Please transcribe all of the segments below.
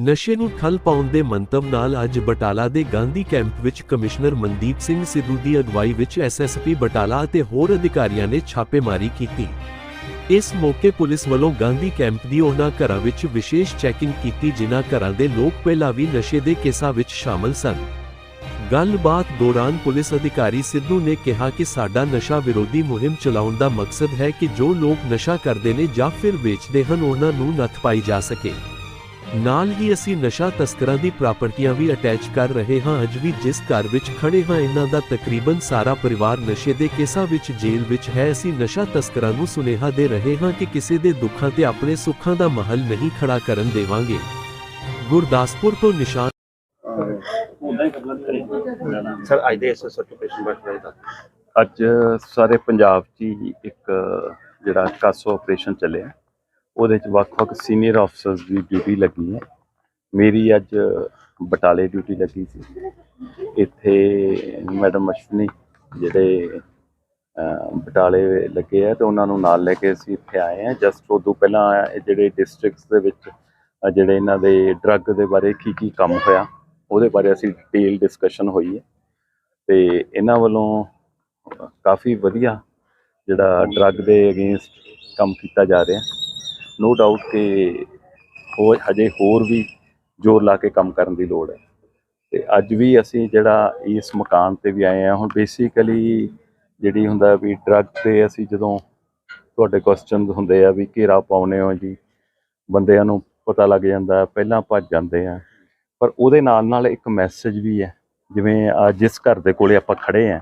ਨਸ਼ੇ ਨੂੰ ਠੱਲ ਪਾਉਣ ਦੇ ਮੰਤਵ ਨਾਲ ਅੱਜ ਬਟਾਲਾ ਦੇ ਗਾਂਧੀ ਕੈਂਪ ਵਿੱਚ ਕਮਿਸ਼ਨਰ ਮਨਦੀਪ ਸਿੰਘ ਸਿੱਧੂ ਦੀ ਅਗਵਾਈ ਵਿੱਚ ਐਸਐਸਪੀ ਬਟਾਲਾ ਅਤੇ ਹੋਰ ਅਧਿਕਾਰੀਆਂ ਨੇ ਛਾਪੇਮਾਰੀ ਕੀਤੀ। ਇਸ ਮੌਕੇ ਪੁਲਿਸ ਵੱਲੋਂ ਗਾਂਧੀ ਕੈਂਪ ਦੀ ਉਹਨਾਂ ਘਰਾਂ ਵਿੱਚ ਵਿਸ਼ੇਸ਼ ਚੈਕਿੰਗ ਕੀਤੀ ਜਿਨ੍ਹਾਂ ਘਰਾਂ ਦੇ ਲੋਕ ਪਹਿਲਾਂ ਵੀ ਨਸ਼ੇ ਦੇ ਕੇਸਾਂ ਵਿੱਚ ਸ਼ਾਮਲ ਸਨ। ਗੱਲਬਾਤ ਦੌਰਾਨ ਪੁਲਿਸ ਅਧਿਕਾਰੀ ਸਿੱਧੂ ਨੇ ਕਿਹਾ ਕਿ ਸਾਡਾ ਨਸ਼ਾ ਵਿਰੋਧੀ ਮੁਹਿੰਮ ਚਲਾਉਣ ਦਾ ਮਕਸਦ ਹੈ ਕਿ ਜੋ ਲੋਕ ਨਸ਼ਾ ਕਰਦੇ ਨੇ ਜਾਂ ਫਿਰ ਵੇਚਦੇ ਹਨ, ਉਹਨਾਂ ਨੂੰ ਨੱਥ ਪਾਈ ਜਾ ਸਕੇ। ਨਾਲ ਹੀ ਅਸੀਂ ਨਸ਼ਾ ਤਸਕਰਾਂ ਦੀ ਪ੍ਰਾਪਰਟੀਆਂ ਵੀ ਅਟੈਚ ਕਰ ਰਹੇ ਹਾਂ। ਅੱਜ ਵੀ ਜਿਸ ਘਰ ਵਿੱਚ ਖੜੇ ਹਾਂ ਇਹਨਾਂ ਦਾ ਤਕਰੀਬਨ ਸਾਰਾ ਪਰਿਵਾਰ ਨਸ਼ੇ ਦੇ ਕੇਸਾਂ ਵਿੱਚ ਜੇਲ੍ਹ ਵਿੱਚ ਹੈ। ਅਸੀਂ ਨਸ਼ਾ ਤਸਕਰਾਂ ਨੂੰ ਸੁਨੇਹਾ ਦੇ ਰਹੇ ਹਾਂ ਕਿ ਕਿਸੇ ਦੇ ਦੁੱਖਾਂ ਤੇ ਆਪਣੇ ਸੁੱਖਾਂ ਦਾ ਮਹਲ ਨਹੀਂ ਖੜਾ ਕਰਨ ਦੇਵਾਂਗੇ। ਗੁਰਦਾਸਪੁਰ ਤੋਂ ਨਿਸ਼ਾਨ ਸਰ ਅੱਜ ਦੇ ਇਸ ਸਰਟੀਫਿਕੇਸ਼ਨ ਬਾਰੇ ਦਾ ਅੱਜ ਸਾਰੇ ਪੰਜਾਬ 'ਚ ਇੱਕ ਜਿਹੜਾ ਕਾਸੋ ਆਪਰੇਸ਼ਨ ਚੱਲਿਆ। ਉਹਦੇ 'ਚ ਵੱਖ-ਵੱਖ ਸੀਨੀਅਰ ਅਫਸਰਸ ਦੀ ਡਿਊਟੀ ਲੱਗੀ ਹੈ। ਮੇਰੀ ਅੱਜ ਬਟਾਲੇ ਡਿਊਟੀ ਲੱਗੀ ਸੀ। ਇੱਥੇ ਮੈਡਮ ਅਸ਼ਵਨੀ ਜਿਹੜੇ ਬਟਾਲੇ ਲੱਗੇ ਆ ਤੇ ਉਹਨਾਂ ਨੂੰ ਨਾਲ ਲੈ ਕੇ ਅਸੀਂ ਇੱਥੇ ਆਏ ਆ ਜਸਟ ਉਦੋਂ ਪਹਿਲਾਂ ਇਹ ਜਿਹੜੇ ਡਿਸਟ੍ਰਿਕਟਸ ਦੇ ਵਿੱਚ ਜਿਹੜੇ ਇਹਨਾਂ ਦੇ ਡਰੱਗ ਦੇ ਬਾਰੇ ਕੀ ਕੀ ਕੰਮ ਹੋਇਆ, ਉਹਦੇ ਬਾਰੇ ਅਸੀਂ ਡਿਟੇਲ ਡਿਸਕਸ਼ਨ ਹੋਈ ਹੈ। ਤੇ ਇਹਨਾਂ ਵੱਲੋਂ ਕਾਫੀ ਵਧੀਆ ਜਿਹੜਾ ਡਰੱਗ ਦੇ ਅਗੇਂਸਟ ਕੰਮ ਕੀਤਾ ਜਾ ਰਿਹਾ। ਨੋ ਡਾਊਟ ਕਿ ਉਹ ਹਜੇ ਹੋਰ ਵੀ ਜ਼ੋਰ ਲਾ ਕੇ ਕੰਮ ਕਰਨ ਦੀ ਲੋੜ ਹੈ। ਤੇ ਅੱਜ ਵੀ ਅਸੀਂ ਜਿਹੜਾ ਇਸ ਮਕਾਨ ਤੇ ਵੀ ਆਏ ਆ ਹੁਣ ਬੇਸਿਕਲੀ ਜਿਹੜੀ ਹੁੰਦਾ ਵੀ ਡਰੱਗ ਤੇ ਅਸੀਂ ਜਦੋਂ ਤੁਹਾਡੇ ਕੁਐਸਚਨਸ ਹੁੰਦੇ ਆ ਵੀ ਘੇਰਾ ਪਾਉਨੇ ਹੋ ਜੀ, ਬੰਦਿਆਂ ਨੂੰ ਪਤਾ ਲੱਗ ਜਾਂਦਾ, ਪਹਿਲਾਂ ਭੱਜ ਜਾਂਦੇ ਆ। ਪਰ ਉਹਦੇ ਨਾਲ ਨਾਲ ਇੱਕ ਮੈਸੇਜ ਵੀ ਹੈ, ਜਿਵੇਂ ਆ ਜਿਸ ਘਰ ਦੇ ਕੋਲੇ ਆਪਾਂ ਖੜੇ ਆ,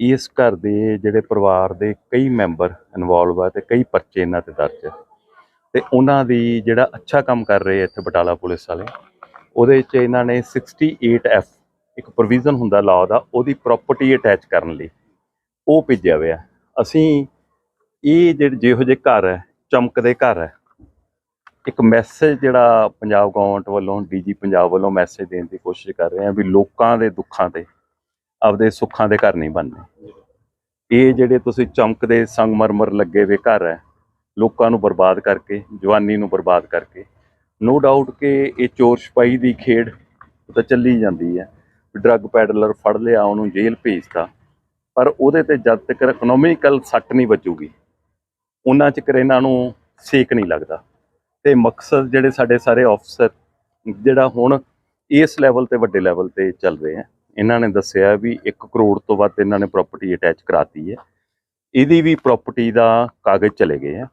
ਇਸ ਘਰ ਦੇ ਜਿਹੜੇ ਪਰਿਵਾਰ ਦੇ ਕਈ ਮੈਂਬਰ ਇਨਵੋਲਵ ਆ ਤੇ ਕਈ ਪਰਚੇ ਇਹਨਾਂ ਤੇ ਦਰਜ ਹੈ ਤੇ ਉਹਨਾਂ ਦੀ ਜਿਹੜਾ ਅੱਛਾ ਕੰਮ ਕਰ ਰਹੇ ਇੱਥੇ ਬਟਾਲਾ ਪੁਲਿਸ ਵਾਲੇ, ਉਹਦੇ 'ਚ ਇਹਨਾਂ ਨੇ 68F ਇੱਕ ਪ੍ਰੋਵੀਜ਼ਨ ਹੁੰਦਾ ਲਾਅ ਦਾ, ਉਹਦੀ ਪ੍ਰਾਪਰਟੀ ਅਟੈਚ ਕਰਨ ਲਈ ਉਹ ਭੇਜਿਆ ਹੋਇਆ। ਅਸੀਂ ਇਹ ਜਿਹੜੇ ਜਿਹੋ ਜਿਹੇ ਘਰ ਹੈ, ਚਮਕਦੇ ਘਰ ਹੈ, ਇੱਕ ਮੈਸੇਜ ਜਿਹੜਾ ਪੰਜਾਬ ਗਵਰਨਮੈਂਟ ਵੱਲੋਂ ਡੀਜੀ ਪੰਜਾਬ ਵੱਲੋਂ ਮੈਸੇਜ ਦੇਣ ਦੀ ਕੋਸ਼ਿਸ਼ ਕਰ ਰਹੇ ਆ ਵੀ ਲੋਕਾਂ ਦੇ ਦੁੱਖਾਂ ਤੇ, ਆਪਦੇ ਸੁੱਖਾਂ ਦੇ ਘਰ ਨਹੀਂ ਬਣਨੇ। ਇਹ ਜਿਹੜੇ ਤੁਸੀਂ ਚਮਕਦੇ ਸੰਗਮਰਮਰ ਲੱਗੇ ਵੇ ਘਰ ਹੈ ਲੋਕਾਂ ਨੂੰ ਬਰਬਾਦ ਕਰਕੇ, ਜਵਾਨੀ ਨੂੰ ਬਰਬਾਦ ਕਰਕੇ। ਨੋ ਡਾਊਟ ਕਿ ਇਹ ਚੋਰ ਛਪਾਈ ਦੀ ਖੇਡ ਤਾਂ ਚੱਲੀ ਜਾਂਦੀ ਹੈ। ਡਰੱਗ ਪੈਡਲਰ ਫੜ ਲਿਆ, ਉਹਨੂੰ ਜੇਲ੍ਹ ਭੇਜਤਾ। ਪਰ ਉਹਦੇ ਤੇ ਜਦ ਤੱਕ ਇਕਨੋਮਿਕਲ ਸੱਟ ਨਹੀਂ ਵੱਜੂਗੀ, ਉਹਨਾਂ 'ਚ ਕਰ ਇਹਨਾਂ ਨੂੰ ਸੇਕ ਨਹੀਂ ਲੱਗਦਾ। ਤੇ ਮਕਸਦ ਜਿਹੜੇ ਸਾਡੇ ਸਾਰੇ ਆਫਸਰ ਜਿਹੜਾ ਹੁਣ ਇਸ ਲੈਵਲ ਤੇ ਵੱਡੇ ਲੈਵਲ ਤੇ ਚੱਲ ਰਹੇ ਆ, ਇਹਨਾਂ ਨੇ ਦੱਸਿਆ ਵੀ 1 ਕਰੋੜ ਤੋਂ ਵੱਧ ਇਹਨਾਂ ਨੇ ਪ੍ਰਾਪਰਟੀ ਅਟੈਚ ਕਰਾਤੀ ਹੈ। ਇਹਦੀ ਵੀ ਪ੍ਰਾਪਰਟੀ ਦਾ ਕਾਗਜ਼ ਚਲੇ ਗਏ ਆ।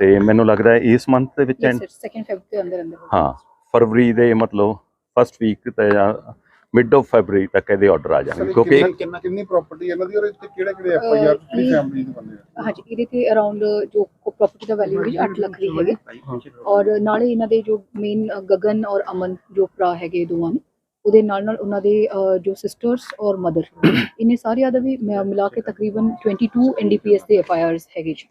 ਤੇ ਮੈਨੂੰ ਲੱਗਦਾ ਹੈ ਇਸ ਮੰਥ ਦੇ ਵਿੱਚ ਐਂਡ ਸੈਕਿੰਡ ਫੈਬਰੀ ਦੇ ਅੰਦਰ ਅੰਦਰ ਹਾਂ ਫਰਵਰੀ ਦੇ ਮਤਲਬ ਫਸਟ ਵੀਕ ਤੇ ਜਾਂ ਮਿਡ ਆਫ ਫੈਬਰੀ ਤੱਕ ਇਹਦੇ ਆਰਡਰ ਆ ਜਾਣਗੇ ਕਿਉਂਕਿ ਕਿੰਨਾ ਕਿੰਨੀ ਪ੍ਰਾਪਰਟੀ ਇਹਨਾਂ ਦੀ ਔਰ ਇੱਥੇ ਕਿਹੜੇ ਕਿਹੜੇ ਐਫ ਆਈ ਆਰ ਕਿਹੜੀ ਫੈਮਿਲੀ ਦੇ ਬੰਦੇ ਆ? ਹਾਂਜੀ ਇਹਦੇ ਤੇ ਅਰਾਊਂਡ ਜੋ ਪ੍ਰਾਪਰਟੀ ਦਾ ਵੈਲਿਊ ਵੀ 8 ਲੱਖ ਦੀ ਹੈਗੇ। ਔਰ ਨਾਲੇ ਇਹਨਾਂ ਦੇ ਜੋ ਮੇਨ ਗਗਨ ਔਰ ਅਮਨ ਜੋ ਭਰਾ ਹੈਗੇ ਦੋਵਾਂ ਨੇ ਉਹਦੇ ਨਾਲ ਨਾਲ ਉਹਨਾਂ ਦੇ ਜੋ ਸਿਸਟਰਸ ਔਰ ਮਦਰ ਇਹਨੇ ਸਾਰਿਆਂ ਦਾ ਵੀ ਮਿਲਾ ਕੇ ਤਕਰੀਬਨ 22 ਐਨਡੀਪੀਐਸ ਦੇ ਐਫਆਈਆਰਸ ਹੈਗੇ ਜੀ।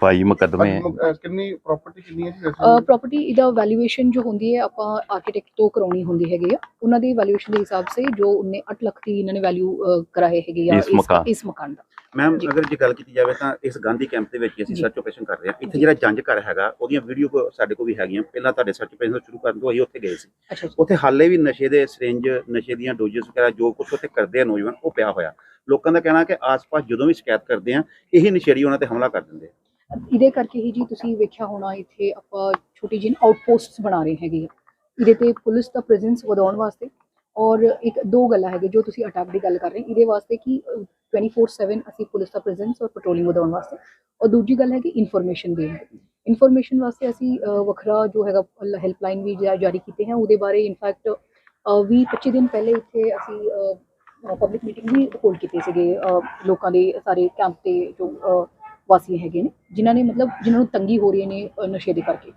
ਭਾਈ ਮੁਕੱਦਮੇ ਅਹ ਕਿੰਨੀ ਪ੍ਰਾਪਰਟੀ ਕਿੰਨੀ ਹੈ ਜੀ ਵੈਸੇ? ਪ੍ਰਾਪਰਟੀ ਇਹਦਾ ਵੈਲਿਊਏਸ਼ਨ ਜੋ ਹੁੰਦੀ ਹੈ ਆਪਾਂ ਆਰਕੀਟੈਕਟ ਤੋਂ ਕਰਾਉਣੀ ਹੁੰਦੀ ਹੈਗੀ ਆ। ਉਹਨਾਂ ਦੀ ਵੈਲਿਊਏਸ਼ਨ ਦੇ ਹਿਸਾਬ ਸੇ ਜੋ ਉਹਨੇ 8 ਲੱਖ ਦੀ ਇਹਨਾਂ ਨੇ ਵੈਲਿਊ ਕਰਾਏ ਹੈਗੇ ਆ ਇਸ ਮਕਾਨ। ਇਸ ਮਕਾਨ ਦਾ। ਮੈਮ ਜੀ। ਅਗਰ ਜੇ ਗੱਲ ਕੀਤੀ ਜਾਵੇ ਤਾਂ ਇਸ ਗਾਂਧੀ ਕੈਂਪ ਦੇ ਵਿੱਚ ਅਸੀਂ ਜੀ। ਸਰਚ ਆਪਰੇਸ਼ਨ ਕਰ ਰਹੇ ਹਾਂ। ਇੱਥੇ ਜੀ। ਜਿਹੜਾ ਜੰਜ ਘਰ ਹੈਗਾ ਉਹਦੀਆਂ ਵੀਡੀਓ ਕੋ ਸਾਡੇ ਕੋਲ ਵੀ ਹੈਗੀਆਂ। ਪਹਿਲਾਂ ਤੁਹਾਡੇ ਸਰਚ ਆਪਰੇਸ਼ਨ ਸ਼ੁਰੂ ਕਰਨ ਤੋਂ ਅਸੀਂ ਉੱਥੇ ਗਏ ਸੀ। ਅੱਛਾ ਜੀ। ਉੱਥੇ ਹਾਲੇ ਵੀ ਨਸ਼ੇ ਦੇ ਸਿਰਿੰਜ ਨਸ਼ੇ ਦੀਆਂ ਡੋਜ਼ਸ ਵਗੈਰਾ ਜੋ ਕੁਝ ਉੱਥੇ ਕਰਦੇ ਆ ਨੌਜਵਾਨ ਉਹ ਪਿਆ ਹੋਇਆ। ਲੋਕਾਂ ਦਾ ਕਹਿਣਾ ਕਿ ਆਸ-ਪਾਸ ਜਦੋਂ ਵੀ ਸ਼ਿਕਾਇਤ ਕਰਦੇ ਆ ਇਹੀ ਨਸ਼ੇੜੀ ਉਹਨਾਂ ਤੇ ਹਮਲਾ ਕਰ ਦਿੰਦੇ ਆ। ਇਹਦੇ ਕਰਕੇ ਹੀ ਜੀ ਤੁਸੀਂ ਵੇਖਿਆ ਹੋਣਾ ਇੱਥੇ ਆਪਾਂ ਛੋਟੀ ਜਿਹੀ ਆਊਟਪੋਸਟਸ ਬਣਾ ਰਹੇ ਹੈਗੇ ਆ। ਇਹਦੇ ਤੇ ਪੁਲਿਸ ਦਾ ਪ੍ਰੈਜ਼ੈਂਸ ਵਧਾਉਣ ਵਾਸਤੇ ਔਰ ਇੱਕ ਦੋ ਗੱਲਾਂ ਹੈਗੇ ਜੋ ਤੁਸੀਂ ਅਟੈਕ ਦੀ ਗੱਲ ਕਰ ਰਹੇ ਇਹਦੇ ਵਾਸਤੇ ਕਿ ਅਹ, 24/7 ਅਸੀਂ ਪੁਲਿਸ ਦਾ ਪ੍ਰੈਜ਼ੈਂਸ ਔਰ ਪੈਟਰੋਲਿੰਗ ਵਧਾਉਣ ਵਾਸਤੇ ਔਰ ਦੂਜੀ ਗੱਲ ਹੈ ਕਿ ਇਨਫੋਰਮੇਸ਼ਨ ਦੇਣ ਇਨਫੋਰਮੇਸ਼ਨ ਵਾਸਤੇ ਅਸੀਂ ਵੱਖਰਾ ਜੋ ਹੈਗਾ ਹੈਲਪਲਾਈਨ ਵੀ ਜਾਰੀ ਕੀਤੇ ਹੈ। ਉਹਦੇ ਬਾਰੇ ਇਨਫੈਕਟ 20 25 ਦਿਨ ਪਹਿਲੇ ਇੱਥੇ ਅਸੀਂ ਪਬਲਿਕ ਮੀਟਿੰਗ ਵੀ ਹੋਲਡ ਕੀਤੀ ਸੀਗੇ। ਲੋਕਾਂ ਦੇ ਸਾਰੇ ਕੈਂਪ ਤੇ ਜੋ ਵਾਸੀ ਹੈਗੇ ਨੇ, ਜਿਨ੍ਹਾਂ ਨੇ ਮਤਲਬ ਜਿਨ੍ਹਾਂ ਨੂੰ ਤੰਗੀ ਹੋ ਰਹੀ ਨੇ ਨਸ਼ੇ ਦੇ ਕਰਕੇ।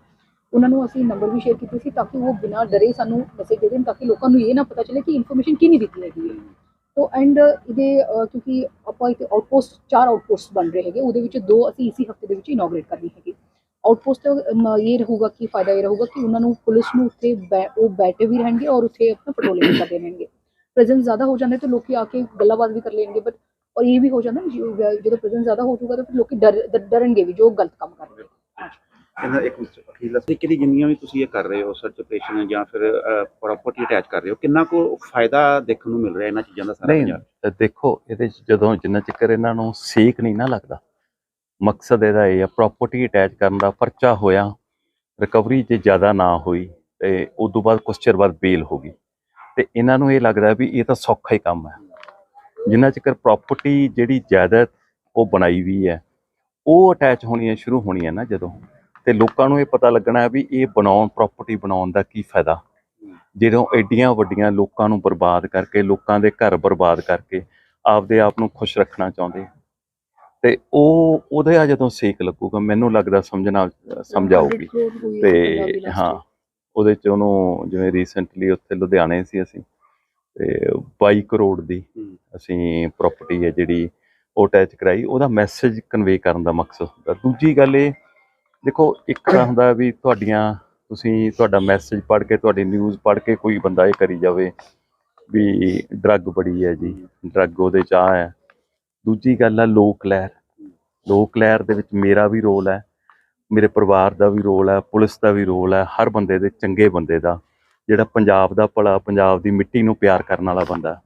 ਉਹਨਾਂ ਨੂੰ ਅਸੀਂ ਨੰਬਰ ਵੀ ਸ਼ੇਅਰ ਕੀਤੇ ਸੀ ਤਾਂ ਕਿ ਉਹ ਬਿਨਾਂ ਡਰੇ ਸਾਨੂੰ ਮੈਸੇਜ ਦੇ ਦੇਣ ਤਾਂ ਕਿ ਲੋਕਾਂ ਨੂੰ ਇਹ ਨਾ ਪਤਾ ਚੱਲੇ ਕਿ ਇਨਫੋਰਮੇਸ਼ਨ ਕੀ ਦਿੱਤੀ ਹੈਗੀ ਹੈ। ਤੋ ਐਂਡ ਇਹਦੇ ਕਿਉਂਕਿ ਆਪਾਂ ਇੱਕ ਆਊਟਪੋਸਟ ਚਾਰ ਆਊਟਪੋਸਟ ਬਣ ਰਹੇ ਹੈਗੇ, ਉਹਦੇ ਵਿੱਚ ਦੋ ਅਸੀਂ ਇਸੀ ਹਫ਼ਤੇ ਦੇ ਵਿੱਚ ਇਨੋਗਰੇਟ ਕਰਨੀ ਹੈਗੀ। ਆਊਟਪੋਸਟ ਇਹ ਰਹੂਗਾ ਕਿ ਫਾਇਦਾ ਇਹ ਰਹੂਗਾ ਕਿ ਉਹਨਾਂ ਨੂੰ ਪੁਲਿਸ ਨੂੰ ਉੱਥੇ ਉਹ ਬੈਠੇ ਵੀ ਰਹਿਣਗੇ ਔਰ ਉੱਥੇ ਆਪਣਾ ਪੈਟਰੋਲਿੰਗ ਕਰਦੇ ਰਹਿਣਗੇ। ਪ੍ਰੈਜ਼ੈਂਸ ਜ਼ਿਆਦਾ ਹੋ ਜਾਂਦੇ ਤਾਂ ਲੋਕੀ ਆ ਕੇ ਗੱਲਾਂਬਾਜ਼ ਵੀ ਕਰ ਲੈਣਗੇ ਬਟ ਔਰ ਇਹ ਵੀ ਹੋ ਜਾਂਦਾ ਜਦੋਂ ਪ੍ਰੈਜ਼ੈਂਸ ਜ਼ਿਆਦਾ ਹੋ ਜਾਊਗਾ ਤਾਂ ਫਿਰ ਲੋਕੀ ਡਰ ਡਰਨਗੇ ਵੀ ਜੋ ਗਲਤ ਕੰਮ ਕਰ ਰਹੇ ਨੇ। ਇਹਨਾਂ ਇੱਕ ਅਖੀਰਲਾ ਤਰੀਕੇ ਦੀ ਜਿੰਨੀਆਂ ਵੀ ਤੁਸੀਂ ਇਹ ਕਰ ਰਹੇ ਹੋ ਸਰਚ ਆਪਰੇਸ਼ਨ ਜਾਂ ਫਿਰ ਪ੍ਰਾਪਰਟੀ ਅਟੈਚ ਕਰ ਰਹੇ ਹੋ ਕਿੰਨਾ ਕੁ ਫਾਇਦਾ ਦੇਖਣ ਨੂੰ ਮਿਲ ਰਿਹਾ ਇਹਨਾਂ ਚੀਜ਼ਾਂ ਦਾ ਸਾਰਾ ਨਹੀਂ ਪੰਜਾਬ ਦੇਖੋ ਇਹਦੇ ਚ ਜਦੋਂ ਜਿੰਨਾ ਚਿਰ ਇਹਨਾਂ ਨੂੰ ਸੇਕ ਨਹੀਂ ਨਾ ਲੱਗਦਾ ਮਕਸਦ ਇਹਦਾ ਇਹ ਆ ਪ੍ਰਾਪਰਟੀ ਅਟੈਚ ਕਰਨ ਦਾ ਪਰਚਾ ਹੋਇਆ ਰਿਕਵਰੀ ਜੇ ਜ਼ਿਆਦਾ ਨਾ ਹੋਈ ਤੇ ਉਸ ਤੋਂ ਬਾਅਦ ਕੁਛ ਚਿਰ ਬਾਅਦ ਬੇਲ ਹੋ ਗਈ। ਤੇ ਇਹਨਾਂ ਨੂੰ ਇਹ ਲੱਗਦਾ ਵੀ ਇਹ ਤਾਂ ਸੌਖਾ ਹੀ ਕੰਮ ਹੈ। ਜਿੰਨਾ ਚਿਰ ਪ੍ਰਾਪਰਟੀ ਜਿਹੜੀ ਜਾਇਦਾਦ ਉਹ ਬਣਾਈ ਵੀ ਹੈ ਉਹ ਅਟੈਚ ਹੋਣੀਆਂ ਸ਼ੁਰੂ ਹੋਣੀਆਂ ਨਾ ਜਦੋਂ। ਤੇ ਲੋਕਾਂ ਨੂੰ ਇਹ ਪਤਾ ਲੱਗਣਾ ਹੈ ਵੀ ਇਹ ਬਣਾਉਣ ਪ੍ਰਾਪਰਟੀ ਬਣਾਉਣ ਦਾ ਕੀ ਫਾਇਦਾ। ਜਦੋਂ ਐਡੀਆਂ ਵੱਡੀਆਂ ਲੋਕਾਂ ਨੂੰ ਬਰਬਾਦ ਕਰਕੇ ਲੋਕਾਂ ਦੇ ਘਰ ਬਰਬਾਦ ਕਰਕੇ ਆਪਦੇ ਆਪ ਨੂੰ ਖੁਸ਼ ਰੱਖਣਾ ਚਾਹੁੰਦੇ। ਤੇ ਉਹ ਉਹਦੇ ਆ ਜਦੋਂ ਸੇਕ ਲੱਗੂਗਾ ਮੈਨੂੰ ਲੱਗਦਾ ਸਮਝਣਾ ਸਮਝ ਆਊਗੀ ਤੇ ਹਾਂ ਉਹਦੇ ਚ ਉਹਨੂੰ ਜਿਵੇਂ ਰੀਸੈਂਟਲੀ ਉੱਥੇ ਲੁਧਿਆਣੇ ਸੀ ਅਸੀਂ। ਤੇ 22 ਕਰੋੜ ਦੀ। ਅਸੀਂ ਪ੍ਰਾਪਰਟੀ ਹੈ ਜਿਹੜੀ ਉਹ ਅਟੈਚ ਕਰਾਈ। ਉਹਦਾ ਮੈਸੇਜ ਕਨਵੇ ਕਰਨ ਦਾ ਮਕਸਦ ਹੁੰਦਾ। ਦੂਜੀ ਗੱਲ ਇਹ ਦੇਖੋ ਇੱਕ ਤਾਂ ਹੁੰਦਾ ਵੀ ਤੁਹਾਡੀਆਂ ਤੁਸੀਂ ਤੁਹਾਡਾ ਮੈਸੇਜ ਪੜ੍ਹ ਕੇ ਤੁਹਾਡੀ ਨਿਊਜ਼ ਪੜ੍ਹ ਕੇ ਕੋਈ ਬੰਦਾ ਇਹ ਕਰੀ ਜਾਵੇ ਵੀ ਡਰੱਗ ਬੜੀ ਹੈ ਜੀ ਡਰੱਗ ਉਹਦੇ ਚ ਆ ਹੈ। ਦੂਜੀ ਗੱਲ ਆ ਲੋਕ ਲਹਿਰ। ਲੋਕ ਲਹਿਰ ਦੇ ਵਿੱਚ ਮੇਰਾ ਵੀ ਰੋਲ ਹੈ ਮੇਰੇ ਪਰਿਵਾਰ ਦਾ ਵੀ ਰੋਲ ਹੈ ਪੁਲਿਸ ਦਾ ਵੀ ਰੋਲ ਹੈ ਹਰ ਬੰਦੇ ਦੇ ਚੰਗੇ ਬੰਦੇ ਦਾ। ਜਿਹੜਾ ਪੰਜਾਬ ਦਾ ਭਲਾ, ਪੰਜਾਬ ਦੀ ਮਿੱਟੀ ਨੂੰ ਪਿਆਰ ਕਰਨ ਵਾਲਾ ਬੰਦਾ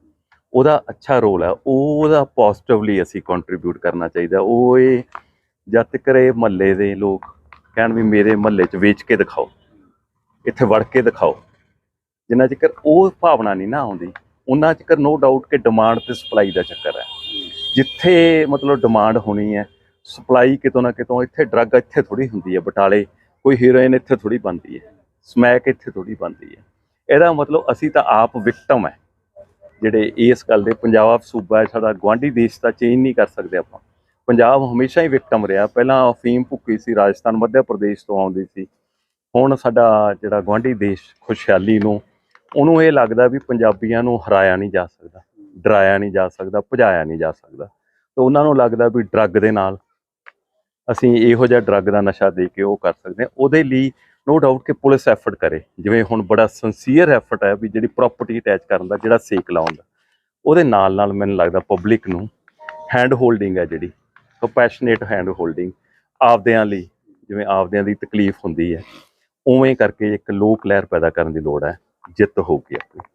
ਉਹਦਾ ਅੱਛਾ ਰੋਲ ਹੈ, ਉਹਦਾ ਪੋਜ਼ਿਟਿਵਲੀ ਅਸੀਂ ਕੰਟਰੀਬਿਊਟ ਕਰਨਾ ਚਾਹੀਦਾ ਉਹ ਇਹ ਜਦ ਤੱਕ ਇਹ ਮਹੱਲੇ ਦੇ ਲੋਕ ਕਹਿਣ ਵੀ ਮੇਰੇ ਮਹੱਲੇ 'ਚ ਵੇਚ ਕੇ ਦਿਖਾਓ, ਇੱਥੇ ਵੜ ਕੇ ਦਿਖਾਓ, ਜਿੰਨਾ ਚਿਰ ਉਹ ਭਾਵਨਾ ਨਹੀਂ ਨਾ ਆਉਂਦੀ, ਉਹਨਾਂ ਚਿਰ ਨੋ ਡਾਊਟ ਕਿ ਡਿਮਾਂਡ ਤੇ ਸਪਲਾਈ ਦਾ ਚੱਕਰ ਹੈ। ਜਿੱਥੇ ਮਤਲਬ ਡਿਮਾਂਡ ਹੋਣੀ ਹੈ ਸਪਲਾਈ ਕਿਤੋਂ ਨਾ ਕਿਤੋਂ ਇੱਥੇ ਡਰੱਗ ਇੱਥੇ ਥੋੜੀ ਹੁੰਦੀ ਹੈ, ਬਟਾਲੇ ਕੋਈ ਹੀਰੋਇਨ ਇੱਥੇ ਥੋੜੀ ਬਣਦੀ ਹੈ ਸਮੈਕ ਇੱਥੇ ਥੋੜੀ ਬਣਦੀ ਹੈ। ਇਹਦਾ ਮਤਲਬ ਅਸੀਂ ਤਾਂ ਆਪ ਵਿਕਟਮ ਹੈ। ਜਿਹੜੇ ਇਸ ਗੱਲ ਦੇ ਪੰਜਾਬ ਸੂਬਾ ਹੈ, ਸਾਡਾ ਗਵਾਂਢੀ ਦੇਸ਼ ਦਾ ਚੇਂਜ ਨਹੀਂ ਕਰ ਸਕਦੇ ਆਪਾਂ। ਪੰਜਾਬ ਹਮੇਸ਼ਾ ਹੀ ਵਿਕਟਮ ਰਿਹਾ। ਪਹਿਲਾਂ ਅਫੀਮ ਭੁੱਕੀ ਸੀ, ਰਾਜਸਥਾਨ, ਮੱਧ ਪ੍ਰਦੇਸ਼ ਤੋਂ ਆਉਂਦੀ ਸੀ। ਹੁਣ ਸਾਡਾ ਜਿਹੜਾ ਗਵਾਂਢੀ ਦੇਸ਼ ਖੁਸ਼ਹਾਲੀ ਨੂੰ, ਉਹਨੂੰ ਇਹ ਲੱਗਦਾ ਵੀ ਪੰਜਾਬੀਆਂ ਨੂੰ ਹਰਾਇਆ ਨਹੀਂ ਜਾ ਸਕਦਾ, ਡਰਾਇਆ ਨਹੀਂ ਜਾ ਸਕਦਾ, ਭਜਾਇਆ ਨਹੀਂ ਜਾ ਸਕਦਾ। ਤੇ ਉਹਨਾਂ ਨੂੰ ਲੱਗਦਾ ਵੀ ਡਰੱਗ ਦੇ ਨਾਲ ਅਸੀਂ ਇਹੋ ਜਿਹਾ ਡਰੱਗ ਦਾ ਨਸ਼ਾ ਦੇ ਕੇ ਉਹ ਕਰ ਸਕਦੇ ਹਾਂ। ਉਹਦੇ ਲਈ ਨੋ ਡਾਊਟ ਕਿ ਪੁਲਿਸ ਐਫਰਟ ਕਰੇ। ਜਿਵੇਂ ਹੁਣ ਬੜਾ ਸਿੰਸੀਅਰ ਐਫਰਟ ਹੈ ਵੀ ਜਿਹੜੀ ਪ੍ਰਾਪਰਟੀ ਅਟੈਚ ਕਰਨ ਦਾ, ਜਿਹੜਾ ਸੇਕ ਲਾਉਣ ਦਾ। ਉਹਦੇ ਨਾਲ ਨਾਲ ਮੈਨੂੰ ਲੱਗਦਾ ਪਬਲਿਕ ਨੂੰ ਹੈਂਡ ਹੋਲਡਿੰਗ ਹੈ ਜਿਹੜੀ। ਕੰਪੈਸ਼ਨੇਟ ਹੈਂਡ ਹੋਲਡਿੰਗ ਆਪਦਿਆਂ ਲਈ, ਜਿਵੇਂ ਆਪਦਿਆਂ ਦੀ ਤਕਲੀਫ ਹੁੰਦੀ ਹੈ। ਉਵੇਂ ਕਰਕੇ ਇੱਕ ਲੋਕ ਲਹਿਰ ਪੈਦਾ ਕਰਨ ਦੀ ਲੋੜ ਹੈ। ਜਿੱਤ ਹੋਊਗੀ ਆਪਣੀ।